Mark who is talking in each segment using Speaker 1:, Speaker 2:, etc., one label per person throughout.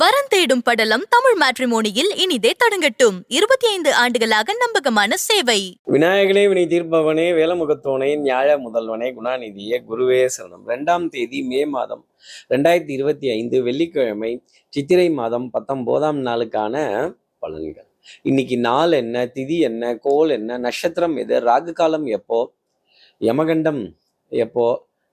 Speaker 1: வரன் தேடும் படலம் தமிழ் மேட்ரிமோனியில் இனிதே தொடங்கட்டும். இருபத்தி ஐந்து ஆண்டுகளாக நம்பகமான சேவை.
Speaker 2: விநாயகனே வினை தீர்ப்பவனே வேலமுகத்தோனே ஞாழ முதல்வனே குணாநிதியே குருவே சரணம். ரெண்டாம் தேதி மே மாதம் ரெண்டாயிரத்தி இருபத்தி ஐந்து வெள்ளிக்கிழமை சித்திரை மாதம் பத்தொன்பதாம் நாளுக்கான பலன்கள். இன்னைக்கு நாள் என்ன திதி என்ன கோல் என்ன நட்சத்திரம் எது ராகு காலம் எப்போ யமகண்டம் எப்போ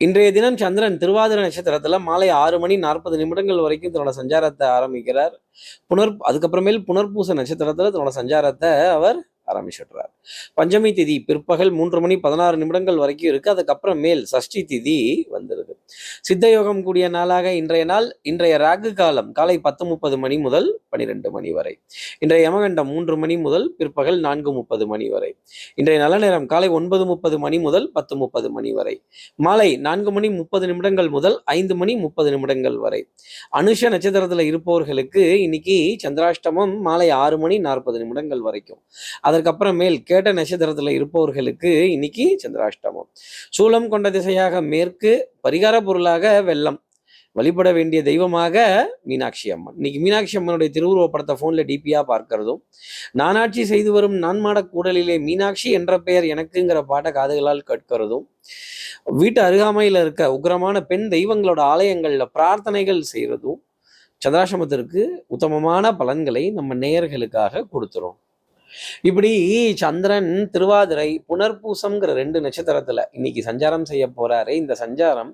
Speaker 2: இன்றைய தினம் சந்திரன் திருவாதிரை நட்சத்திரத்துல மாலை ஆறு மணி நாற்பது நிமிடங்கள் வரைக்கும் தன்னோட சஞ்சாரத்தை ஆரம்பிக்கிறார். புனர் அதுக்கப்புறமேல் புனர்பூச நட்சத்திரத்துல தன்னோட சஞ்சாரத்தை அவர் ஆரம்பிச்சுடுறார். பஞ்சமி திதி பிற்பகல் மூன்று மணி பதினாறு நிமிடங்கள் வரைக்கும் இருக்கு. அதுக்கப்புறம் மேல் சஷ்டி திதி வந்துருது. சித்தயோகம் கூடிய நாளாக இன்றைய நாள் இன்றைய ராகு காலம் காலை பத்து முப்பது மணி முதல் பனிரெண்டு மணி வரை. இன்றைய யமகண்டம் மூன்று மணி முதல் பிற்பகல் நான்கு முப்பது மணி வரை. இன்றைய நல்ல நேரம் காலை ஒன்பது முப்பது மணி முதல் பத்து முப்பது மணி வரை. மாலை நான்கு மணி முப்பது நிமிடங்கள் முதல் ஐந்து மணி முப்பது நிமிடங்கள் வரை. அனுஷ நட்சத்திரத்தில் இருப்பவர்களுக்கு இன்னைக்கு சந்திராஷ்டமம் மாலை ஆறு மணி நாற்பது நிமிடங்கள் வரைக்கும். அதற்கப்புறமேல் கேட்ட நட்சத்திரத்தில் இருப்பவர்களுக்கு இன்னைக்கு சந்திராஷ்டமம். சூலம் கொண்ட திசையாக மேற்கு பரிகார பொருளாக வெள்ளம். வழிபட வேண்டிய தெய்வமாக மீனாட்சி அம்மன். இன்னைக்கு மீனாட்சி அம்மனுடைய திருவுருவப் படத்தை ஃபோனில் டிபியாக பார்க்கறதும் நானாட்சி செய்து வரும் நான்மாட கூடலிலே மீனாட்சி என்ற பெயர் எனக்குங்கிற பாட்டை காதுகளால் கேட்கிறதும் வீட்டு அருகாமையில் இருக்க உக்கிரமான பெண் தெய்வங்களோட ஆலயங்கள்ல பிரார்த்தனைகள் செய்யறதும் சந்திராசிரமத்திற்கு உத்தமமான பலன்களை நம்ம நேயர்களுக்காக கொடுத்துரும் இப்படி சந்திரன் திருவாதிரை புனர்பூசம்ங்கிற ரெண்டு நட்சத்திரத்துல இன்னைக்கு சஞ்சாரம் செய்ய போறாரு. இந்த சஞ்சாரம்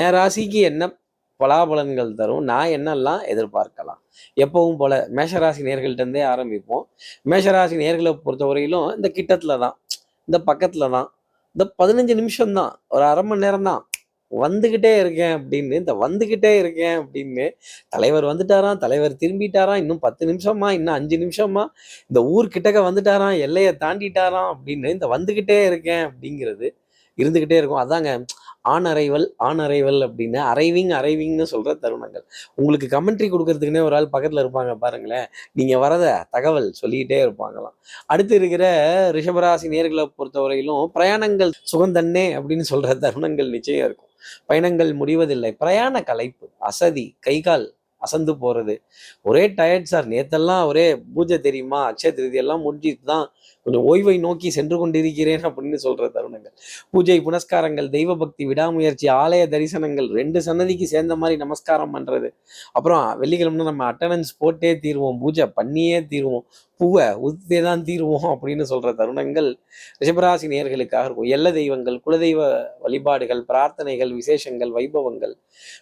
Speaker 2: என் ராசிக்கு என்ன பலாபலன்கள் தரும் நான் என்னெல்லாம் எதிர்பார்க்கலாம்? எப்பவும் போல மேஷராசி நேர்கள்ட்ட இருந்தே ஆரம்பிப்போம். மேஷராசி நேர்களை பொறுத்தவரையிலும் இந்த கிட்டத்துல தான் இந்த பக்கத்துல தான் இந்த பதினஞ்சு நிமிஷம் தான் ஒரு அரை மணி நேரம் தான் வந்துகிட்டே இருக்கேன் அப்படின்னு இந்த வந்துகிட்டே இருக்கேன் அப்படின்னு தலைவர் வந்துட்டாராம் தலைவர் திரும்பிட்டாராம் இன்னும் பத்து நிமிஷமா இன்னும் அஞ்சு நிமிஷமா இந்த ஊர் கிட்டக்க வந்துட்டாராம் எல்லையை தாண்டிட்டாராம் அப்படின்னு இந்த வந்துகிட்டே இருக்கேன் அப்படிங்கிறது இருந்துகிட்டே இருக்கும். அதாங்க ஆன் அரைவல் ஆன் அரைவல் அப்படின்னு அரைவிங் அரைவிங்னு சொல்ற தருணங்கள். உங்களுக்கு கமெண்ட்ரி கொடுக்கறதுக்குன்னே ஒரு ஆள் பக்கத்துல இருப்பாங்க பாருங்களேன். நீங்க வரத தகவல் சொல்லிக்கிட்டே இருப்பாங்களாம். அடுத்து இருக்கிற ரிஷபராசி நேர்களை பொறுத்தவரையிலும் பிரயாணங்கள் சுகந்தன்னே அப்படின்னு சொல்ற தருணங்கள் நிச்சயம் இருக்கும். பயணங்கள் முடிவதில்லை. பிரயாண கலைப்பு அசதி கை கால் அசந்து போறது. ஒரே டயர்ட் சார் நேத்தெல்லாம் ஒரே பூஜை தெரியுமா? அக்ஷய திருதி எல்லாம் முடிஞ்சிட்டு தான் கொஞ்சம் ஓய்வை நோக்கி சென்று கொண்டிருக்கிறேன் அப்படின்னு சொல்ற தருணங்கள். பூஜை புனஸ்காரங்கள் தெய்வ பக்தி விடாமுயற்சி ஆலய தரிசனங்கள் ரெண்டு சன்னதிக்கு சேர்ந்த மாதிரி நமஸ்காரம் பண்றது. அப்புறம் வெள்ளிக்கிழமை நம்ம அட்டண்டன்ஸ் போட்டே தீருவோம் பூஜை பண்ணியே தீருவோம் பூவை உத்தே தான் தீருவோம் அப்படின்னு சொல்ற தருணங்கள் ரிஷபராசி நேர்களுக்காக இருக்கும். எல்ல தெய்வங்கள் குலதெய்வ வழிபாடுகள் பிரார்த்தனைகள் விசேஷங்கள் வைபவங்கள்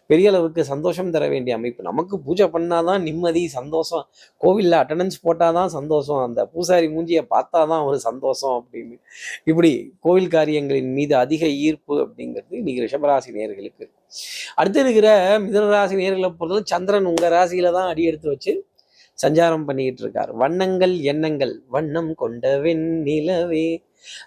Speaker 2: பெரிய அளவுக்கு சந்தோஷம் தர வேண்டிய அமைப்பு. நமக்கு பூஜை பண்ணாதான் நிம்மதி சந்தோஷம். கோவில்ல அட்டண்டன்ஸ் போட்டாதான் சந்தோஷம். அந்த பூசாரி மூஞ்சியை பார்த்தாதான் ஒரு சந்தோஷம் அப்படின்னு. இப்படி கோவில் காரியங்களின் மீது அதிக ஈர்ப்பு அப்படிங்கிறது இன்னைக்கு ரிஷபராசி நேர்களுக்கு அடுத்து இருக்கிற மிதனராசி நேர்களை பொறுத்தவரை சந்திரன் உங்க ராசியில தான் அடி எடுத்து வச்சு சஞ்சாரம் பண்ணிக்கிட்டு இருக்கார். வண்ணங்கள் எண்ணங்கள் வண்ணம் கொண்ட வெண்ணிலவே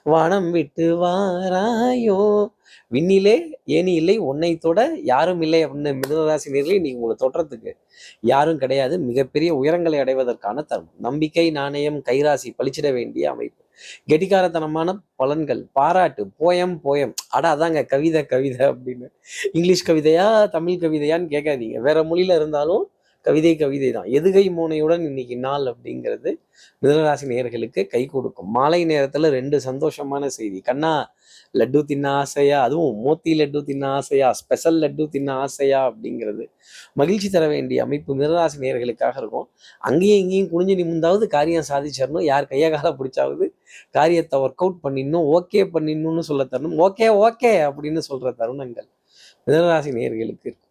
Speaker 2: வானம் விட்டு வாராயோ? விண்ணிலே ஏனி இல்லை உன்னை தொட யாரும் இல்லை அப்படின்னு மிதனராசி நேர்களே நீங்க உங்களை தொடுறதுக்கு யாரும் கிடையாது. மிகப்பெரிய உயரங்களை அடைவதற்கான தருணம். நம்பிக்கை நாணயம் கைராசி பளிச்சிட வேண்டிய அமைப்பு. கெட்டிக்காரத்தனமான பலன்கள் பாராட்டு போயம் போயம். அட அதாங்க கவிதை கவிதை அப்படின்னு. இங்கிலீஷ் கவிதையா தமிழ் கவிதையான்னு கேட்காதீங்க. வேற மொழியில இருந்தாலும் கவிதை கவிதை தான். எதுகை மோனையுடன் இன்னைக்கு நாள் அப்படிங்கிறது மிதனராசி நேயர்களுக்கு கை கொடுக்கும். மாலை நேரத்துல ரெண்டு சந்தோஷமான செய்தி. கண்ணா லட்டு தின்ன ஆசையா? அதுவும் மோத்தி லட்டு தின்ன ஆசையா? ஸ்பெஷல் லட்டு தின்ன ஆசையா? அப்படிங்கிறது மகிழ்ச்சி தர வேண்டிய அமைப்பு மிதனராசி நேர்களுக்காக இருக்கும். அங்கேயும் இங்கேயும் குனிஞ்சு நிமிந்தாவது காரியம் சாதிச்சிடணும். யார் கையை கால பிடிச்சாவது காரியத்தை ஒர்க் அவுட் பண்ணிடணும் ஓகே பண்ணிடணும்னு சொல்ல தருணம். ஓகே ஓகே அப்படின்னு சொல்ற தருணங்கள். மிதனராசி நேர்களுக்கு. இருக்கும்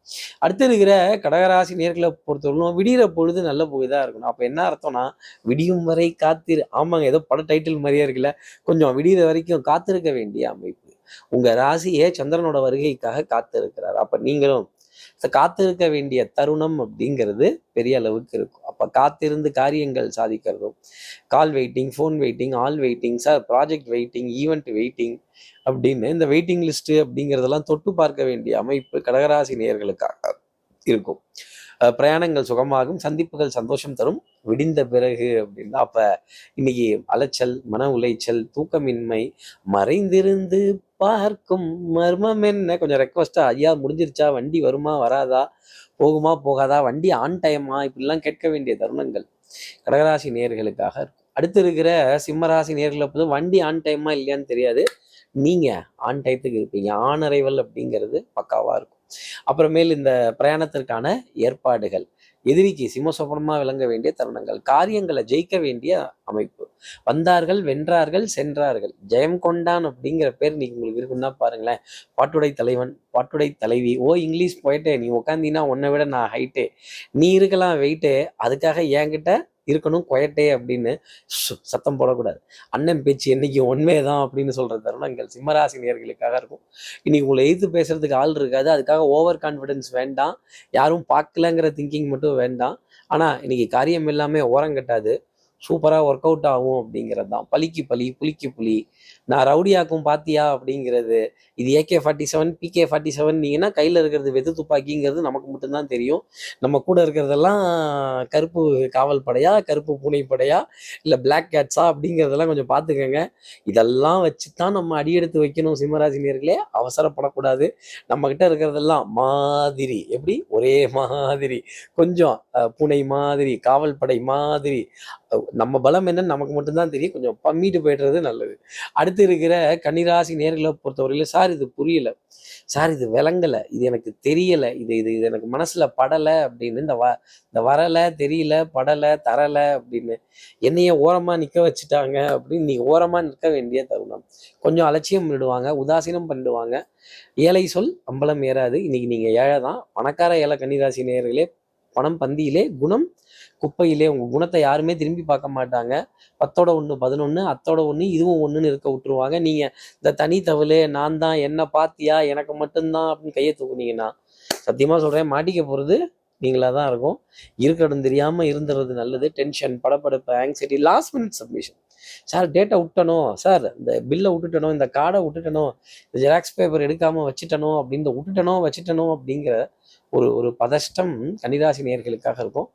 Speaker 2: அடுத்து இருக்கிற கடகராசி நேர்களை பொறுத்தவரைக்கும் விடிகிற பொழுது நல்ல பொழுதா இருக்கணும். அப்போ என்ன அர்த்தம்னா விடியும் வரை காத்திரு. ஆமாங்க ஏதோ பட டைட்டில் மாதிரியே இருக்குல்ல. கொஞ்சம் விடிகிற வரைக்கும் காத்திருக்க வேண்டிய அமைப்பு. உங்க ராசியே சந்திரனோட வருகைக்காக காத்திருக்கிறார். அப்ப நீங்களும் காத்திருக்க வேண்டிய தருணம் அப்படிங்கிறது பெரிய அளவுக்கு இருக்கும். அப்போ காத்திருந்து காரியங்கள் சாதிக்கிறதும். Call waiting phone waiting all waiting sir project waiting event waiting அப்படின்னு இந்த வெயிட்டிங் லிஸ்ட்டு அப்படிங்கிறதெல்லாம் தொட்டு பார்க்க வேண்டிய அமைப்பு கடகராசி நேயர்களுக்காக இருக்கும். பிரயாணங்கள் சுகமாகும் சந்திப்புகள் சந்தோஷம் தரும் விடிந்த பிறகு அப்படின்னா அப்ப இன்னைக்கு அலைச்சல் மன உளைச்சல் தூக்கமின்மை மறைந்திருந்து பார்க்கும் மர்மம் என்ன? கொஞ்சம் ரெக்வஸ்டா ஐயா முடிஞ்சிருச்சா? வண்டி வருமா? வராதா? போகுமா? போகாதா? வண்டி ஆன் டைமா இப்படிலாம் கேட்க வேண்டிய தருணங்கள் கடகராசி நேர்களுக்காக இருக்கும். அடுத்து இருக்கிற சிம்மராசி நேர்களை பொறுத்து வண்டி ஆன் டைமா இல்லையான்னு தெரியாது. நீங்க ஆன் டயத்துக்கு இருப்பீங்க. ஆன் அப்படிங்கிறது பக்காவா இருக்கும். அப்புறமேல் இந்த பிரயாணத்திற்கான ஏற்பாடுகள். எதிரிக்கு சிம்மசோபனமாக விளங்க வேண்டிய தருணங்கள் காரியங்களை ஜெயிக்க வேண்டிய அமைப்பு. வந்தார்கள் வென்றார்கள் சென்றார்கள். ஜெயம் கொண்டான் அப்படிங்கிற பேர் நீங்க உங்களுக்கு இருக்குன்னா பாருங்களேன். பாட்டுடை தலைவன் பாட்டுடை தலைவி. ஓ இங்கிலீஷ் போயிட்டே நீ உட்காந்தீங்கன்னா உன்னை விட நான் ஹைட்டே நீ இருக்கலாம் வெயிட்டு அதுக்காக என்கிட்ட இருக்கணும் கொயட்டே அப்படின்னு சத்தம் போடக்கூடாது. அண்ணன் பேச்சு என்னைக்கு உண்மையே தான் அப்படின்னு சொல்கிற தருணங்கள் சிம்மராசி நேர்களுக்காக இருக்கும். இன்னைக்கு உங்களை எதிர்த்து பேசுறதுக்கு ஆள் இருக்காது. அதுக்காக ஓவர் கான்ஃபிடென்ஸ் வேண்டாம். யாரும் பார்க்கலங்கிற திங்கிங் மட்டும் வேண்டாம். ஆனால் இன்னைக்கு காரியம் எல்லாமே ஓரங்கட்டாது சூப்பராக ஒர்க் அவுட் ஆகும் அப்படிங்கிறது தான். பலிக்கு பலி புளிக்கு புலி நான் ரவுடியாக்கும் பாத்தியா அப்படிங்கிறது. இது AK forty seven PK forty seven நீங்கன்னா கையில் இருக்கிறது வெது துப்பாக்கிங்கிறது நமக்கு மட்டும்தான் தெரியும். நம்ம கூட இருக்கிறதெல்லாம் கருப்பு காவல் படையா கருப்பு பூனைப்படையா இல்லை பிளாக் கேட்ஸா அப்படிங்கிறதெல்லாம் கொஞ்சம் பார்த்துக்கோங்க. இதெல்லாம் வச்சு தான் நம்ம அடியெடுத்து வைக்கணும் சிம்மராசினியர்களே. அவசரப்படக்கூடாது. நம்மக்கிட்ட இருக்கிறதெல்லாம் மாதிரி. எப்படி? ஒரே மாதிரி. கொஞ்சம் பூனை மாதிரி காவல் படை மாதிரி. நம்ம பலம் என்னன்னு நமக்கு மட்டும்தான் தெரியும். கொஞ்சம் பம்மிட்டு போயிடுறது நல்லது. அடுத்து இருக்கிற கன்னிராசி நேர்களை பொறுத்தவரையில சார் இது புரியல. சார் இது விளங்கலை. இது எனக்கு தெரியலை. இது இது இது எனக்கு மனசில் படலை அப்படின்னு இந்த வ இந்த வரலை தெரியல படலை தரலை அப்படின்னு என்னைய ஓரமாக நிற்க வச்சுட்டாங்க அப்படின்னு நீ ஓரமாக நிற்க வேண்டிய தருணம். கொஞ்சம் அலட்சியம் பண்ணிடுவாங்க உதாசீனம் பண்ணிடுவாங்க. ஏழை சொல் அம்பலம் ஏறாது. இன்னைக்கு நீங்கள் ஏழை தான் பணக்கார ஏழை கன்னிராசி நேர்களே பணம் பந்தியிலே குணம் குப்பையிலே. உங்க குணத்தை யாருமே திரும்பி பார்க்க மாட்டாங்க. பத்தோட ஒன்று பதினொன்று அத்தோட ஒன்று இதுவும் ஒன்றுன்னு இருக்க விட்டுருவாங்க. நீங்க இந்த தனி தவளே நான் தான் என்ன பாத்தியா எனக்கு மட்டும்தான் அப்படின்னு கையை தூக்குனீங்கன்னா சத்தியமா சொல்றேன் மாட்டிக்க போறது நீங்களா தான் இருக்கும். இருக்கணும் தெரியாமல் இருந்துறது நல்லது. Tension படப்படப்பு anxiety last minute submission sir டேட்டை விட்டணும். சார் இந்த பில்லை விட்டுட்டணும் இந்த கார்டை விட்டுட்டணும் இந்த ஜெராக்ஸ் பேப்பர் எடுக்காம வச்சுட்டணும் அப்படின்னு விட்டுட்டணும் வச்சுட்டணும் அப்படிங்கிற ஒரு ஒரு பதஷ்டம் கன்னிராசி நேயர்களுக்காக இருக்கும்.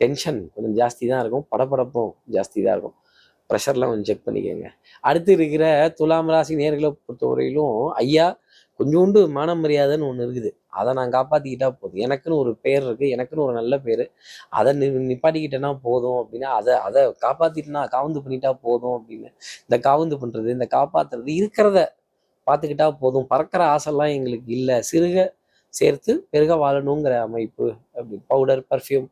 Speaker 2: டென்ஷன் கொஞ்சம் ஜாஸ்தி தான் இருக்கும். படபடப்பும் ஜாஸ்தி தான் இருக்கும். ப்ரெஷர்லாம் கொஞ்சம் செக் பண்ணிக்கோங்க. அடுத்து இருக்கிற துலாம் ராசி நேர்களை பொறுத்தவரையிலும் ஐயா கொஞ்சோண்டு மான மரியாதைன்னு ஒன்று இருக்குது. அதை நான் காப்பாற்றிக்கிட்டா போதும். எனக்குன்னு ஒரு பேர் இருக்குது எனக்குன்னு ஒரு நல்ல பேர். அதை நி நிப்பாட்டிக்கிட்டேன்னா போதும் அப்படின்னா அதை அதை காப்பாற்றிட்டுனா காவந்து பண்ணிட்டா போதும் அப்படின்னு. இந்த காவந்து பண்ணுறது இந்த காப்பாத்துறது இருக்கிறத பார்த்துக்கிட்டா போதும். பறக்கிற ஆசைலாம் எங்களுக்கு இல்லை. சிறுக சேர்த்து பெருக வாழணுங்கிற அமைப்பு. அப்படி பவுடர் பர்ஃப்யூம்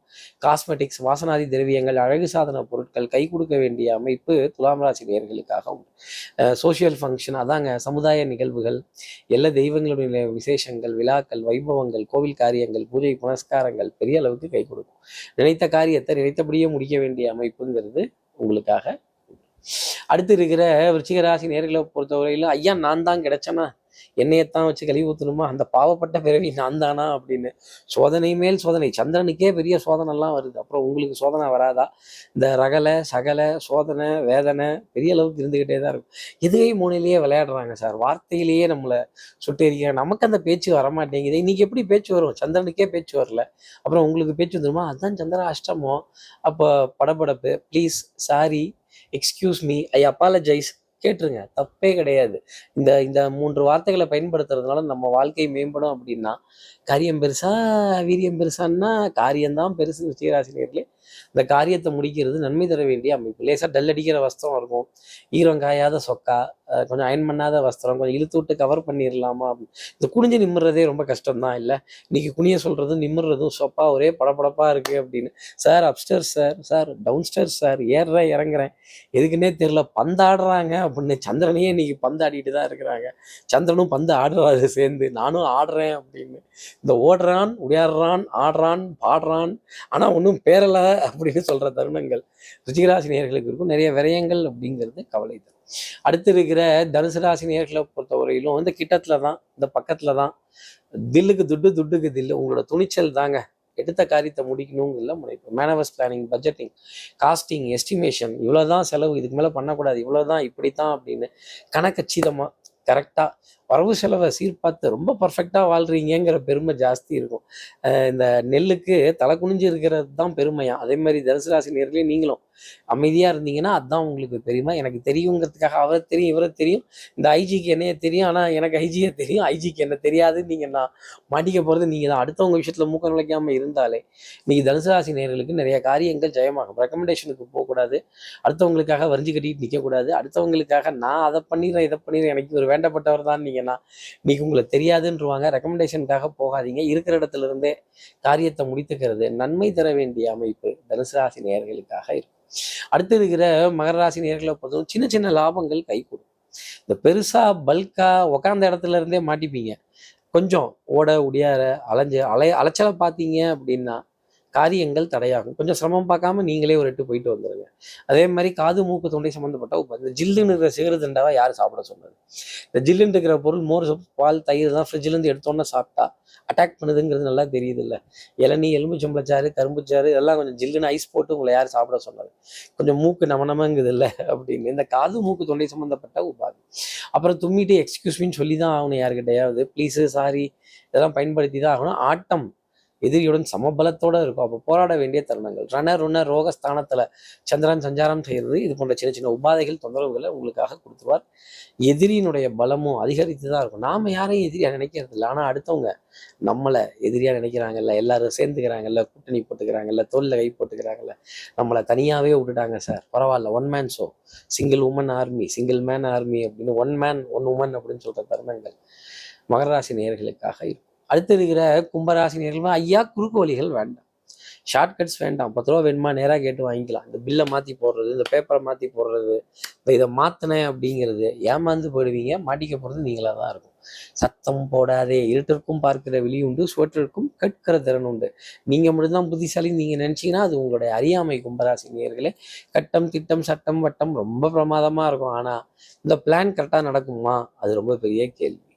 Speaker 2: காஸ்மெட்டிக்ஸ் வாசனாதி திரவியங்கள் அழகு சாதன பொருட்கள் கை கொடுக்க வேண்டிய அமைப்பு துலாம் ராசி நேர்களுக்காக உண்டு. சோசியல் ஃபங்க்ஷன் அதாங்க சமுதாய நிகழ்வுகள் எல்லா தெய்வங்களுடைய விசேஷங்கள் விழாக்கள் வைபவங்கள் கோவில் காரியங்கள் பூஜை புனஸ்காரங்கள் பெரிய அளவுக்கு கை கொடுக்கும். நினைத்த காரியத்தை நினைத்தபடியே முடிக்க வேண்டிய அமைப்புங்கிறது உங்களுக்காக அடுத்து இருக்கிற விருச்சிக ராசி நேர்களை பொறுத்தவரையில ஐயா நான் தான் கிடைச்சேன்னா என்னையத்தான் வச்சு கழுவி ஊற்றணுமா அந்த பாவப்பட்ட பிறவி நான் தானா அப்படின்னு. சோதனை மேல் சோதனை. சந்திரனுக்கே பெரிய சோதனைலாம் வருது. அப்புறம் உங்களுக்கு சோதனை வராதா? இந்த ரகலை சகலை சோதனை வேதனை பெரிய அளவுக்கு இருந்துக்கிட்டே தான் இருக்கும். எதுகை மூணையிலேயே விளையாடுறாங்க சார். வார்த்தையிலேயே நம்மளை சுட்டெரிக்க நமக்கு அந்த பேச்சு வரமாட்டேங்குது. இன்னைக்கு எப்படி பேச்சு வரும்? சந்திரனுக்கே பேச்சு வரல. அப்புறம் உங்களுக்கு பேச்சு வந்துருமா? அதுதான் சந்திர அஷ்டமம். அப்போ படபடப்பு. Please sorry excuse me I apologise கேட்டுருங்க. தப்பே கிடையாது. இந்த இந்த மூன்று வார்த்தைகளை பயன்படுத்துறதுனால நம்ம வாழ்க்கை மேம்படும் அப்படின்னா காரியம் பெருசா வீரியம் பெருசான்னா காரியம்தான் பெருசு விஜயராசினியர்களே இந்த காரியத்தை முடிக்கிறது நன்மை தர வேண்டிய அமைப்பு. லேசாக டல் அடிக்கிற வஸ்தம் இருக்கும். ஈரம் காயாத சொக்கா கொஞ்சம் அயன் பண்ணாத வஸ்திரம் கொஞ்சம் இழுத்து விட்டு கவர் பண்ணிடலாமா அப்படின்னு இந்த குனிஞ்சு நிம்முறதே ரொம்ப கஷ்டம் தான் இல்லை? இன்னைக்கு குனிய சொல்கிறதும் நிம்முறதும் சொப்பா ஒரே படப்படப்பாக இருக்கு அப்படின்னு. Sir upstairs sir sir downstairs sir ஏறுறேன் இறங்குறேன். எதுக்குன்னே தெரில பந்தாடுறாங்க அப்படின்னு. சந்திரனையே இன்னைக்கு பந்து ஆடிட்டு தான் இருக்கிறாங்க. சந்திரனும் பந்து ஆடுறாரு சேர்ந்து. நானும் ஆடுறேன் அப்படின்னு. இந்த ஓடுறான் உடையாடுறான் ஆடுறான் பாடுறான். ஆனால் ஒன்றும் பேரலை அப்படின்னு சொல்கிற தருணங்கள். ருச்சிகராசினியர்களுக்கு இருக்கும். நிறைய விரயங்கள் அப்படிங்கிறது கவலை தரும். அடுத்து இருக்கிற தனுசு ராசி நேர்களை பொறுத்தவரையிலும் இந்த கிட்டத்துல தான் இந்த பக்கத்துல தான் தில்லுக்கு துட்டு துட்டுக்கு தில்லு. உங்களோட துணிச்சல் தாங்க. எடுத்த காரியத்தை முடிக்கணுங்கிற முனைப்பு. Manoeuvres planning budgeting costing estimation இவ்வளோதான் செலவு. இதுக்கு மேலே பண்ணக்கூடாது. இவ்வளோதான் இப்படித்தான் அப்படின்னு கணக்கச்சிதமாக கரெக்டாக வரவு செலவை சீர்பார்த்து ரொம்ப பர்ஃபெக்டாக வாழ்றீங்கங்கிற பெருமை ஜாஸ்தி இருக்கும். இந்த நெல்லுக்கு தலை குனிஞ்சு இருக்கிறது தான் பெருமையா? அதே மாதிரி தனுசு ராசி நேர்களே நீங்களும் அமைதியாக இருந்தீங்கன்னா அதுதான் உங்களுக்கு பெருமை. எனக்கு தெரியுங்கிறதுக்காக அவரை தெரியும் இவரை தெரியும். இந்த ஐஜிக்கு என்னைய தெரியும். ஆனால் எனக்கு ஐஜியை தெரியும். ஐஜிக்கு என்ன தெரியாதுன்னு நீங்கள் நான் மாட்டிக்க போகிறது நீங்கள் தான். அடுத்தவங்க விஷயத்தில் மூக்க நுழைக்காமல் இருந்தாலே இன்னைக்கு தனுசு ராசி நேர்களுக்கு நிறைய காரியங்கள் ஜெயமாகும். ரெக்கமெண்டேஷனுக்கு போகக்கூடாது. அடுத்தவங்களுக்காக வரிஞ்சு கட்டிட்டு நிற்கக்கூடாது அடுத்தவங்களுக்காக நான் அதை பண்ணிடுறேன் இதை பண்ணிடுறேன். எனக்கு ஒரு வேண்டப்பட்டவர் தான் நீங்கள் போனீங்கன்னா இன்னைக்கு உங்களுக்கு தெரியாதுன்றவாங்க. ரெக்கமெண்டேஷனுக்காக போகாதீங்க. இருக்கிற இடத்துல இருந்தே காரியத்தை முடித்துக்கிறது நன்மை தர வேண்டிய அமைப்பு தனுசு ராசி நேர்களுக்காக இருக்கும். அடுத்து இருக்கிற மகர ராசி நேர்களை பொறுத்தவரை சின்ன சின்ன லாபங்கள் கை கொடுக்கும் இந்த பெருசா பல்கா உக்காந்த இடத்துல இருந்தே மாட்டிப்பீங்க. கொஞ்சம் ஓட உடியார அலைஞ்சு அலை அலைச்சலை பார்த்தீங்க அப்படின்னா காரியங்கள் தடையாகும். கொஞ்சம் சிரமம் பார்க்காம நீங்களே ஒரு எட்டு போயிட்டு வந்துடுங்க அதே மாதிரி காது மூக்கு தொண்டை சம்மந்தப்பட்ட உப்பு. இந்த ஜில்லுன்னு இருக்கிற சிகர தண்டாவை யார் சாப்பிட சொன்னது? இந்த ஜில்லுன்னு இருக்கிற பொருள் மோர் சோப், பால் தயிர் தான் ஃப்ரிட்ஜ்லேருந்து எடுத்தோன்னே சாப்பிட்டா அட்டாக் பண்ணுதுங்கிறது நல்லா தெரியுது இல்லை இளநீ எலும்புச்சம்பளச்சாறு கரும்புச்சாறு இதெல்லாம் கொஞ்சம் ஜில்லுன்னு ஐஸ் போட்டு உங்களை யார் சாப்பிட சொன்னது? கொஞ்சம் மூக்கு நமனமங்குது இல்லை அப்படின்னு. இந்த காது மூக்கு தொண்டை சம்மந்தப்பட்ட உபாதி அப்புறம் தும்மிட்டு எக்ஸ்கியூஸ்மின்னு சொல்லி தான் ஆகணும் யாருக்கிட்டையாவது ப்ளீஸு சாரி இதெல்லாம் பயன்படுத்தி தான் ஆகணும். ஆட்டம் எதிரியுடன் சமபலத்தோட இருக்கும். அப்போ போராட வேண்டிய தருணங்கள். ரண ருண ரோக சந்திரன் சஞ்சாரம் செய்கிறது இது போன்ற சின்ன சின்ன உபாதைகள் தொந்தரவுகளை உங்களுக்காக கொடுத்துருவார். எதிரியினுடைய பலமும் அதிகரித்து தான் இருக்கும். நாம யாரையும் எதிரியா நினைக்கிறது இல்லை. ஆனா அடுத்தவங்க நம்மளை எதிரியா நினைக்கிறாங்கல்ல எல்லாரும் சேர்ந்துக்கிறாங்கல்ல கூட்டணி போட்டுக்கிறாங்கல்ல தோல்ல கை போட்டுக்கிறாங்கல்ல நம்மளை தனியாவே விட்டுட்டாங்க சார். பரவாயில்ல one man show single woman army single man army அப்படின்னு ஒன் மேன் ஒன் உமன் அப்படின்னு சொல்ற தருணங்கள் மகராசி நேர்களுக்காக நேயர்களுக்காக இருக்கும். அடுத்து இருக்கிற கும்பராசி ஐயா குறுக்கு வழிகள் வேண்டாம். ஷார்ட்கட்ஸ் வேண்டாம். பத்து ரூபா வேணுமா? நேராக கேட்டு வாங்கிக்கலாம். இந்த பில்லை மாற்றி போடுறது இந்த பேப்பரை மாற்றி போடுறது இப்போ இதை மாற்றினேன் அப்படிங்கிறது ஏமாந்து போயிடுவீங்க. மாட்டிக்க போகிறது நீங்களாக தான் இருக்கும். சத்தம் போடாதே. இருட்டிற்கும் பார்க்கிற வெளி உண்டு சுவற்றிற்கும் கற்கிற திறன் உண்டு. நீங்கள் மட்டும்தான் புத்திசாலி நீங்கள் நினச்சிங்கன்னா அது உங்களுடைய அறியாமை கும்பராசி நேர்களே. கட்டம் திட்டம் சட்டம் வட்டம் ரொம்ப பிரமாதமாக இருக்கும். ஆனால் இந்த பிளான் கரெக்டாக நடக்குமா? அது ரொம்ப பெரிய கேள்வி.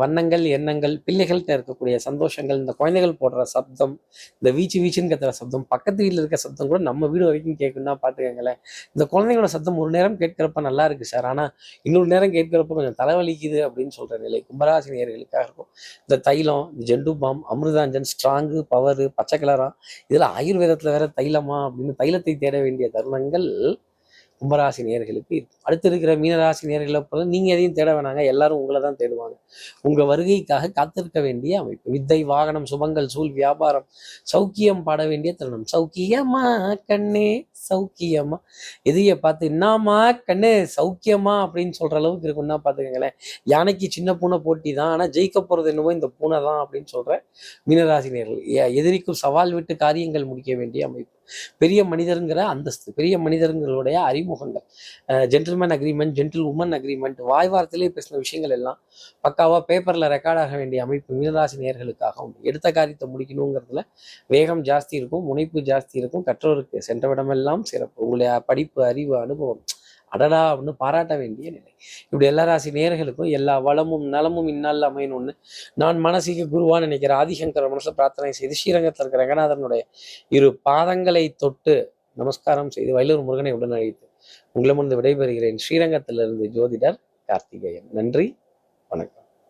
Speaker 2: வண்ணங்கள் எண்ணங்கள் பிள்ளைகள்கிட்ட இருக்கக்கூடிய சந்தோஷங்கள் இந்த குழந்தைகள் போடுற சப்தம் இந்த வீச்சு வீச்சுன்னு கத்துற சப்தம் பக்கத்து வீட்டில் இருக்க சப்தம் கூட நம்ம வீடு வரைக்கும் கேட்குன்னா பார்த்துக்கங்களேன் இந்த குழந்தைங்களோட சத்தம் ஒரு நேரம் கேட்கிறப்ப நல்லா இருக்கு சார். ஆனால் இன்னொரு நேரம் கேட்கிறப்ப கொஞ்சம் தலைவலிக்குது அப்படின்னு சொல்ற நிலை கும்பராசினியர்களுக்காக இருக்கும். இந்த தைலம் இந்த Zandu balm Amrutanjan strong power பச்சை கலரா இதில் ஆயுர்வேதத்தில் வேற தைலமா அப்படின்னு தைலத்தை தேட வேண்டிய தருணங்கள் கும்பராசி நேர்களுக்கு இருக்கும் அடுத்து இருக்கிற மீனராசி நேர்களை போல நீங்க எதையும் தேட வேணாங்க. எல்லாரும் உங்களை தான் தேடுவாங்க. உங்க வருகைக்காக காத்திருக்க வேண்டிய அமைப்பு. வித்தை வாகனம் சுபங்கள் சூழ் வியாபாரம் சௌக்கியம் பாட வேண்டிய தருணம். சௌக்கியமா கண்ணே. சௌக்கியமா? எதிரியை பார்த்து என்னம்மா கண்ணு சௌக்கியமா? அப்படின்னு சொல்ற அளவுக்கு இருக்குன்னா பார்த்துக்கங்களேன். யானைக்கு சின்ன பூனை போட்டி தான் ஆனால் ஜெயிக்க போறது என்னவோ இந்த பூனை தான் அப்படின்னு சொல்ற மீனராசினியர்கள். எதிரிக்கும் சவால் விட்டு காரியங்கள் முடிக்க வேண்டிய அமைப்பு. பெரிய மனிதருங்கிற அந்தஸ்து பெரிய மனிதர்களுடைய அறிமுகங்கள். Gentleman agreement gentle woman agreement வாய் வார்த்தையிலே பேசின விஷயங்கள் எல்லாம் பக்காவா பேப்பர்ல ரெக்கார்ட் ஆக வேண்டிய அமைப்பு மீனராசி நேர்களுக்காக உண்டு. எடுத்த காரியத்தை முடிக்கணுங்கிறதுல வேகம் ஜாஸ்தி இருக்கும் முனைப்பு ஜாஸ்தி இருக்கும் கற்றோருக்கு எல்லாம் சிறப்பு. உங்களுடைய படிப்பு அறிவு அனுபவம். அடடா அப்படின்னு பாராட்ட வேண்டிய நிலை. இப்படி எல்லா ராசி நேர்களுக்கும் எல்லா வளமும் நலமும் இந்நாளில் அமையணும்னு நான் மனசுக்கு குருவான்னு நினைக்கிற ஆதிசங்கர மனசுல பிரார்த்தனை செய்து ஸ்ரீரங்கத்தில் இருக்கிற ரங்கநாதனுடைய இரு பாதங்களை தொட்டு நமஸ்காரம் செய்து வயலூர் முருகனை உடன் அழைத்து உங்களிடமிருந்து விடைபெறுகிறேன் ஸ்ரீரங்கத்திலிருந்து ஜோதிடர் கார்த்திகேயன். நன்றி வணக்கம்.